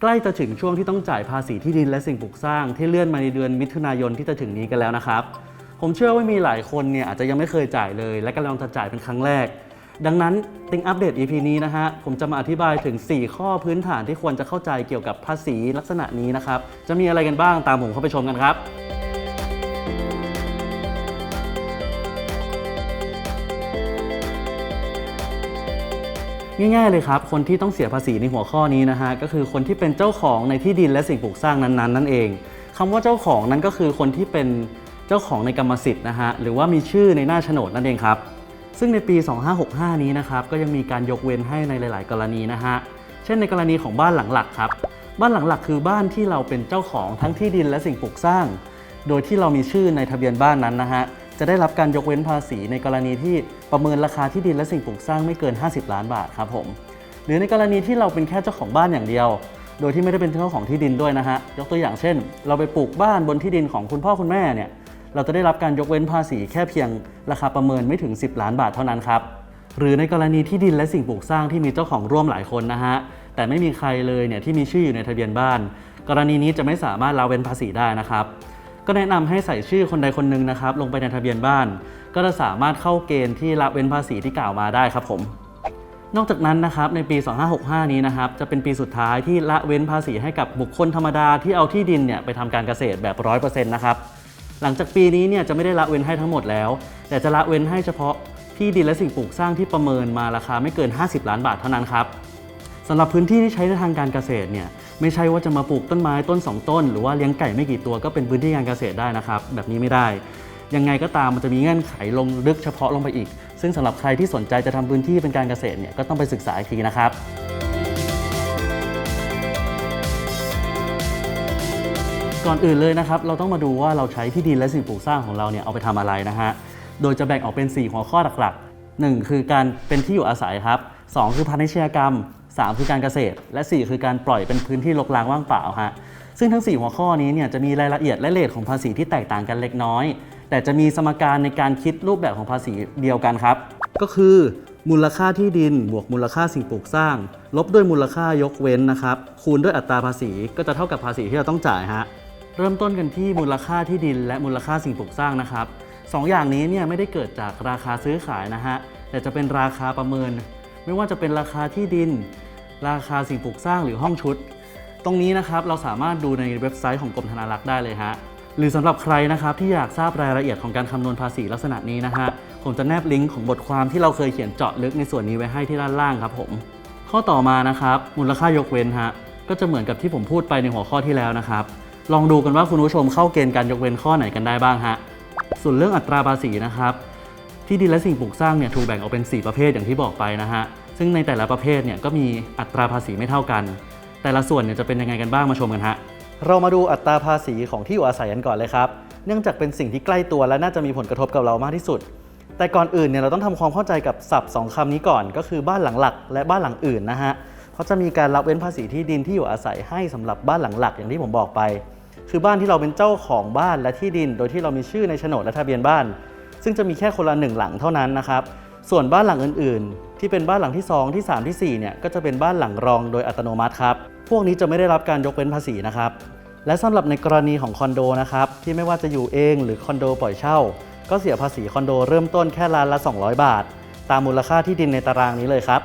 ใกล้จะถึงช่วงที่ต้องจ่ายภาษีที่ดินและสิ่งปลูกสร้างที่เลื่อนมาในเดือนมิถุนายนที่จะถึงนี้กันแล้วนะครับ ผมเชื่อว่ามีหลายคนเนี่ยอาจจะยังไม่เคยจ่ายเลย และกำลังจะจ่ายเป็นครั้งแรก ดังนั้นติงอัปเดต EP นี้นะฮะผมจะมาอธิบายถึง 4 ข้อพื้นฐานที่ควรจะเข้าใจเกี่ยวกับภาษีลักษณะนี้นะครับจะมีอะไรกันบ้างตามผมเข้าไปชมกันครับ ง่ายๆเลยครับ คนที่ต้องเสียภาษีในหัวข้อนี้นะฮะก็คือคนที่เป็นเจ้าของในที่ดินและสิ่งปลูกสร้างนั้นๆนั่นเองคำว่าเจ้าของนั้นก็คือคนที่เป็นเจ้าของในกรรมสิทธิ์นะฮะหรือว่ามีชื่อในหน้าโฉนดนั่นเองครับซึ่งในปี 2565 นี้นะครับก็ยังมีการยกเว้นให้ในหลาย ๆ กรณีนะฮะเช่นในกรณีของบ้านหลังหลักครับบ้านหลังหลักคือบ้านที่เราเป็นเจ้าของทั้งที่ดินและสิ่งปลูกสร้าง โดยที่เรามีชื่อในทะเบียนบ้านนั้นนะฮะ จะได้รับการยกเว้นภาษีในกรณีที่ประเมินราคาที่ดินและสิ่งปลูกสร้างไม่เกิน 50 ล้านบาทครับผม หรือในกรณีที่เราเป็นแค่เจ้าของบ้านอย่างเดียว โดยที่ไม่ได้เป็นเจ้าของที่ดินด้วยนะฮะ ยกตัวอย่างเช่น เราไปปลูกบ้านบนที่ดินของคุณพ่อคุณแม่เนี่ย เราจะได้รับการยกเว้นภาษีแค่เพียงราคาประเมินไม่ถึง 10 ล้านบาทเท่านั้นครับ หรือในกรณีที่ดินและสิ่งปลูกสร้างที่มีเจ้าของร่วมหลายคนนะฮะ แต่ไม่มีใครเลยเนี่ยที่มีชื่ออยู่ในทะเบียนบ้าน กรณีนี้จะไม่สามารถละเว้นภาษีได้นะครับ ก็แนะนำให้ใส่ชื่อคนใดคนหนึ่งนะครับ ลงไปในทะเบียนบ้าน ก็จะสามารถเข้าเกณฑ์ที่ละเว้นภาษีที่กล่าวมาได้ครับผม นอกจากนั้นนะครับในปี 2565 นี้นะครับจะเป็นปีสุดท้ายที่ละเว้นภาษีให้กับบุคคลธรรมดาที่เอาที่ดินเนี่ยไปทำการเกษตรแบบ 100%นะครับหลังจากปีนี้เนี่ยจะไม่ได้ละเว้นให้ทั้งหมดแล้ว แต่จะละเว้นให้เฉพาะที่ดินและสิ่งปลูกสร้างที่ประเมินมาราคาไม่เกิน 50 ล้านบาทเท่านั้นครับสำหรับพื้นที่ที่ใช้ในทางการเกษตรเนี่ย ไม่ใช่ว่าจะมาปลูกต้นไม้ต้น 2 ต้น หรือว่าเลี้ยงไก่ไม่กี่ตัวก็เป็นพื้นที่การเกษตรได้นะครับ แบบนี้ไม่ได้ ยังไงก็ตามมันจะมีเงื่อนไขลงลึกเฉพาะลงไปอีก ซึ่งสำหรับใครที่สนใจจะทำพื้นที่เป็นการเกษตรเนี่ยก็ต้องไปศึกษาอีกทีนะครับก่อนอื่นเลยนะครับเราต้องมาดูว่าเราใช้ที่ดินและสิ่งปลูกสร้างของเราเนี่ยเอาไปทำอะไรนะฮะ โดยจะแบ่งออกเป็น 4 หัวข้อหลักๆ 1 คือการเป็นที่อยู่อาศัยครับ 2 คือพาณิชยกรรม 3 คือการเกษตร และ 4 คือการปล่อยเป็นพื้นที่รกร้างว่างเปล่าฮะซึ่งทั้ง 4 หัวข้อนี้เนี่ยจะมีรายละเอียดและเลทของภาษีที่แตกต่างกันเล็กน้อย แต่จะมีสมการในการคิดรูปแบบของภาษีเดียวกันครับ ก็คือมูลค่าที่ดินบวกมูลค่าสิ่งปลูกสร้าง ลบด้วยมูลค่ายกเว้นนะครับ คูณด้วยอัตราภาษีก็จะเท่ากับภาษีที่เราต้องจ่ายฮะเริ่มต้นกันที่มูลค่าที่ดิน และมูลค่าสิ่งปลูกสร้างนะครับสองอย่างนี้เนี่ยไม่ได้เกิดจากราคาซื้อขายนะฮะแต่จะเป็นราคาประเมิน ไม่ว่าจะเป็นราคาที่ดิน ราคาสิ่งปลูกสร้างหรือห้องชุด ตรงนี้นะครับเราสามารถดูในเว็บไซต์ของกรมธนารักษ์ได้เลยฮะหรือสำหรับใครนะครับที่อยากทราบรายละเอียดของการคำนวณภาษีลักษณะนี้นะฮะผมจะแนบลิงก์ของบทความที่เราเคยเขียนเจาะลึกในส่วนนี้ไว้ให้ที่ด้านล่างครับผม ข้อต่อมานะครับมูลค่ายกเว้นฮะก็จะเหมือนกับที่ผมพูดไปในหัวข้อที่แล้วนะครับ ลองดูกันว่าคุณผู้ชมเข้าเกณฑ์การยกเว้นข้อไหนกันได้บ้างฮะส่วนเรื่องอัตราภาษีนะครับที่ดินและสิ่งปลูกสร้างเนี่ยถูกแบ่งออกเป็น 4 ประเภทอย่างที่บอกไปนะฮะ ซึ่งในแต่ละประเภทเนี่ยก็มีอัตราภาษีไม่เท่ากัน แต่ละส่วนเนี่ยจะเป็นยังไงกันบ้างมาชมกันฮะเรามาดูอัตราภาษีของที่อยู่อาศัยกันก่อนเลยครับ เนื่องจากเป็นสิ่งที่ใกล้ตัวและน่าจะมีผลกระทบกับเรามากที่สุด แต่ก่อนอื่นเนี่ยเราต้องทำความเข้าใจกับศัพท์สองคำนี้ก่อน ก็คือบ้านหลังหลักและบ้านหลังอื่นนะฮะเพราจะมีการรับเว้นภาษีที่ดินที่อยู่อาศัยให้สำหรับบ้านหลังหลักอย่างที่ผมบอกไป คือบ้านที่เราเป็นเจ้าของบ้านและที่ดิน โดยที่เรามีชื่อในโฉนดและทะเบียนบ้าน ซึ่งจะมีแค่คนละหนึ่งหลังเท่านั้นนะครับส่วนบ้านหลังอื่น ที่เป็นบ้านหลังที่ 2 ที่ 3ทีสี่ 4 เนี่ยก็จะเป็นบ้านหลังรองโดยอัตโนมัติครับ พวกนี้จะไม่ได้รับการยกเว้นภาษีนะครับ และสำหรับในกรณีของคอนโดนะครับที่ไม่ว่าจะอยู่เองหรือคอนโดปล่อยเช่า ก็เสียภาษีคอนโดเริ่มต้นแค่ล้านละ 200 บาท ตามมูลค่าที่ดินในตารางนี้เลยครับ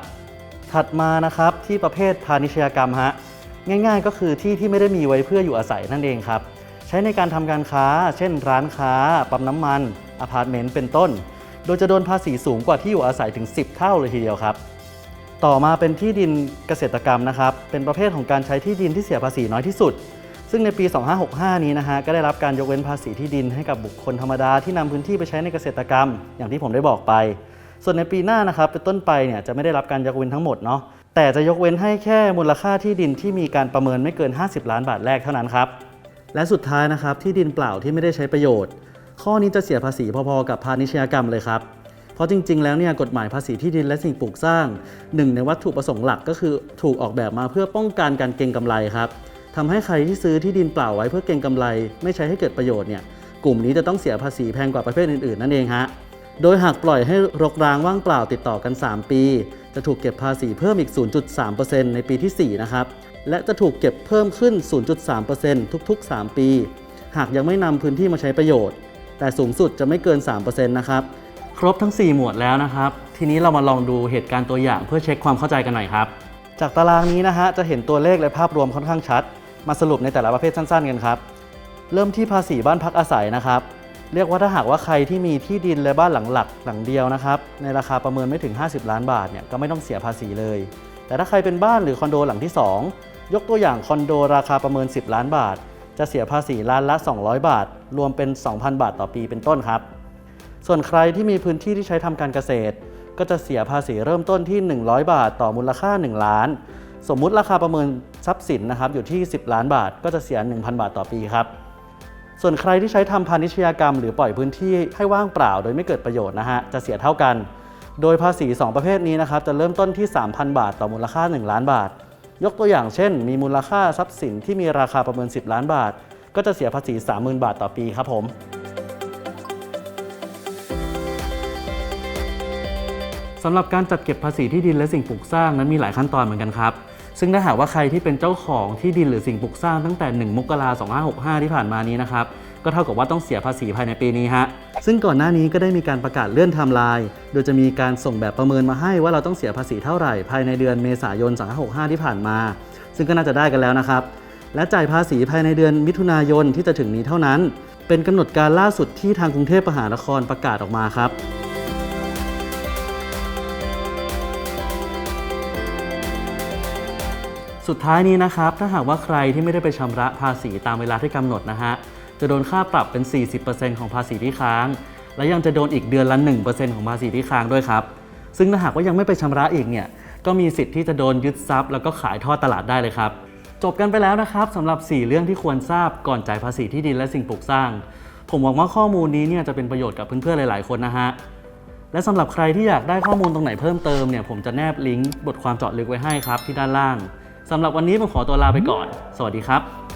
ถัดมานะครับที่ประเภทพาณิชยกรรมฮะง่าย ๆ ก็คือที่ที่ไม่ได้มีไว้เพื่ออยู่อาศัยนั่นเองครับใช้ในการทำการค้า เช่น ร้านค้า ปั๊มน้ำมันอพาร์ตเมนต์เป็นต้น โดยจะโดนภาษีสูงกว่าที่อยู่อาศัยถึง 10 เท่าเลยทีเดียวครับ ต่อมาเป็นที่ดินเกษตรกรรมนะครับ เป็นประเภทของการใช้ที่ดินที่เสียภาษีน้อยที่สุด ซึ่งในปี 2565 นี้นะฮะ ก็ได้รับการยกเว้นภาษีที่ดินให้กับบุคคลธรรมดาที่นำพื้นที่ไปใช้ในเกษตรกรรม อย่างที่ผมได้บอกไป ส่วนในปีหน้านะครับเป็นต้นไปเนี่ยจะไม่ได้รับการยกเว้นทั้งหมดเนาะ แต่จะยกเว้นให้แค่มูลค่าที่ดินที่มีการประเมินไม่เกิน 50 ล้านบาทแรกเท่านั้นครับ และสุดท้ายนะครับที่ดินเปล่าที่ไม่ได้ใช้ประโยชน์ ข้อนี้จะเสียภาษีพอๆกับพาณิชยกรรมเลยครับเพราะจริง ๆ แล้วเนี่ยกฎหมายภาษีที่ดินและสิ่งปลูกสร้างหนึ่งในวัตถุประสงค์หลักก็คือถูกออกแบบมาเพื่อป้องกันการเก็งกำไรครับทำให้ใครที่ซื้อที่ดินเปล่าไว้เพื่อเก็งกำไร ไม่ใช้ให้เกิดประโยชน์เนี่ยกลุ่มนี้จะต้องเสียภาษีแพงกว่าประเภทอื่นๆ นั่นเองฮะโดยหากปล่อยให้รกร้างว่างเปล่าติดต่อกัน 3 ปี จะถูกเก็บภาษีเพิ่มอีก 0.3%ในปีที่ 4 นะครับ และจะถูกเก็บเพิ่มขึ้น 0.3%ทุก ๆ 3 ปี หากยังไม่นำพื้นที่มาใช้ประโยชน์ แต่สูงสุดจะไม่เกิน 3%นะครับ ครบทั้ง 4 หมวดแล้วนะครับ ทีนี้เรามาลองดูเหตุการณ์ตัวอย่างเพื่อเช็คความเข้าใจกันหน่อยครับ จากตารางนี้นะฮะจะเห็นตัวเลขและภาพรวมค่อนข้างชัด มาสรุปในแต่ละประเภทสั้นๆ กันครับ เริ่มที่ภาษีบ้านพักอาศัยนะครับเรียกว่าถ้าหากว่าใครที่มีที่ดินและบ้านหลังหลักหลังเดียวนะครับในราคาประเมินไม่ถึง 50 ล้านบาทเนี่ยก็ไม่ต้องเสียภาษีเลย แต่ถ้าใครเป็นบ้านหรือคอนโดหลังที่ 2 ยกตัวอย่างคอนโดราคาประเมิน 10 ล้านบาท จะเสียภาษีล้านละ 200 บาท รวมเป็น 2,000 บาทต่อปีเป็นต้นครับ ส่วนใครที่มีพื้นที่ที่ใช้ทำการเกษตร ก็จะเสียภาษีเริ่มต้นที่ 100 บาทต่อมูลค่า 1 ล้าน สมมุติราคาประเมินทรัพย์สินนะครับอยู่ที่ 10 ล้านบาท ก็จะเสีย 1,000 บาทต่อปีครับ ส่วนใครที่ใช้ทำพาณิชยกรรม หรือปล่อยพื้นที่ให้ว่างเปล่า โดยไม่เกิดประโยชน์นะฮะจะเสียเท่ากัน โดยภาษี 2 ประเภทนี้นะครับจะเริ่มต้นที่ 3,000 บาท ต่อมูลค่า 1 ล้านบาท ยกตัวอย่างเช่น มีมูลค่าทรัพย์สินที่มีราคาประเมิน 10 ล้านบาท ก็จะเสียภาษี 30,000 บาทต่อปีครับผม สำหรับการจัดเก็บภาษีที่ดินและสิ่งปลูกสร้างนั้นมีหลายขั้นตอนเหมือนกันครับ ซึ่งถ้าหากว่าใครที่เป็นเจ้าของที่ดินหรือสิ่งปลูกสร้างตั้งแต่ 1 มกราคม 2565 ที่ผ่านมานี้นะครับ ก็เท่ากับว่าต้องเสียภาษีภายในปีนี้ฮะ ซึ่งก่อนหน้านี้ก็ได้มีการประกาศเลื่อนไทม์ไลน์ โดยจะมีการส่งแบบประเมินมาให้ว่าเราต้องเสียภาษีเท่าไหร่ภายในเดือนเมษายน 2565 ที่ผ่านมา ซึ่งก็น่าจะได้กันแล้วนะครับ และจ่ายภาษีภายในเดือนมิถุนายนที่จะถึงนี้เท่านั้น เป็นกำหนดการล่าสุดที่ทางกรุงเทพมหานครประกาศออกมาครับสุดท้ายนี้นะครับ ถ้าหากว่าใครที่ไม่ได้ไปชำระภาษีตามเวลาที่กำหนดนะฮะ จะโดนค่าปรับเป็น 40%ของภาษีที่ค้าง และยังจะโดนอีกเดือนละ 1%ของภาษีที่ค้างด้วยครับ ซึ่งถ้าหากว่ายังไม่ไปชำระอีกเนี่ย ก็มีสิทธิ์ที่จะโดนยึดทรัพย์ แล้วก็ขายทอดตลาดได้เลยครับ จบกันไปแล้วนะครับสำหรับ 4 เรื่องที่ควรทราบก่อนจ่ายภาษีที่ดินและสิ่งปลูกสร้าง ผมหวังว่าข้อมูลนี้เนี่ยจะเป็นประโยชน์กับเพื่อนๆหลายๆคนนะฮะและสำหรับใครที่อยากได้ข้อมูลตรงไหนเพิ่มเติมเนี่ยผมจะแนบลิงก์บทความเจาะลึกไว้ให้ครับที่ด้านล่างสำหรับวันนี้ผมขอตัวลาไปก่อน สวัสดีครับ